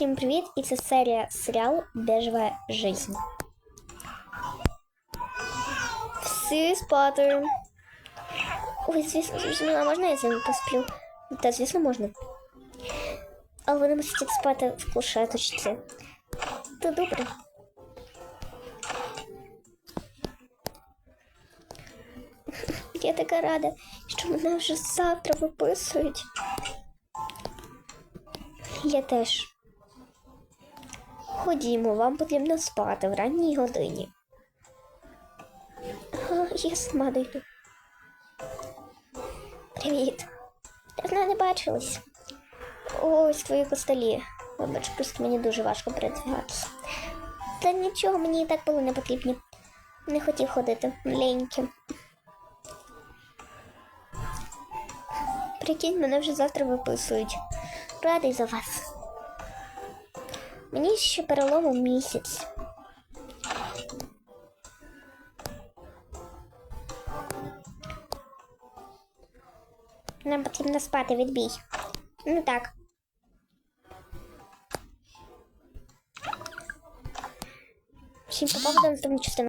Всім привіт! І це серія серіалу Бежева жизнь. Всі спати. Ой, звісно, звісно, а можна я з вами посплю? Та, звісно, можна. Але ви не мусите спати в кушеточці. Та добре. Я така рада, що мене вже завтра виписують. Я теж. Ходімо, вам потрібно спати в ранній годині. А, я сама дойду. Привіт. Давно не бачились. Ось твої костелі. Вибач, просто мені дуже важко передвигатися. Та нічого, мені і так було не потрібні. Не хотів ходити маленьким. Прикинь, мене вже завтра виписують. Радий за вас. Мені ще перелому місяць. Нам потрібно спати відбій. Ну так. Всім попав до наступної частини.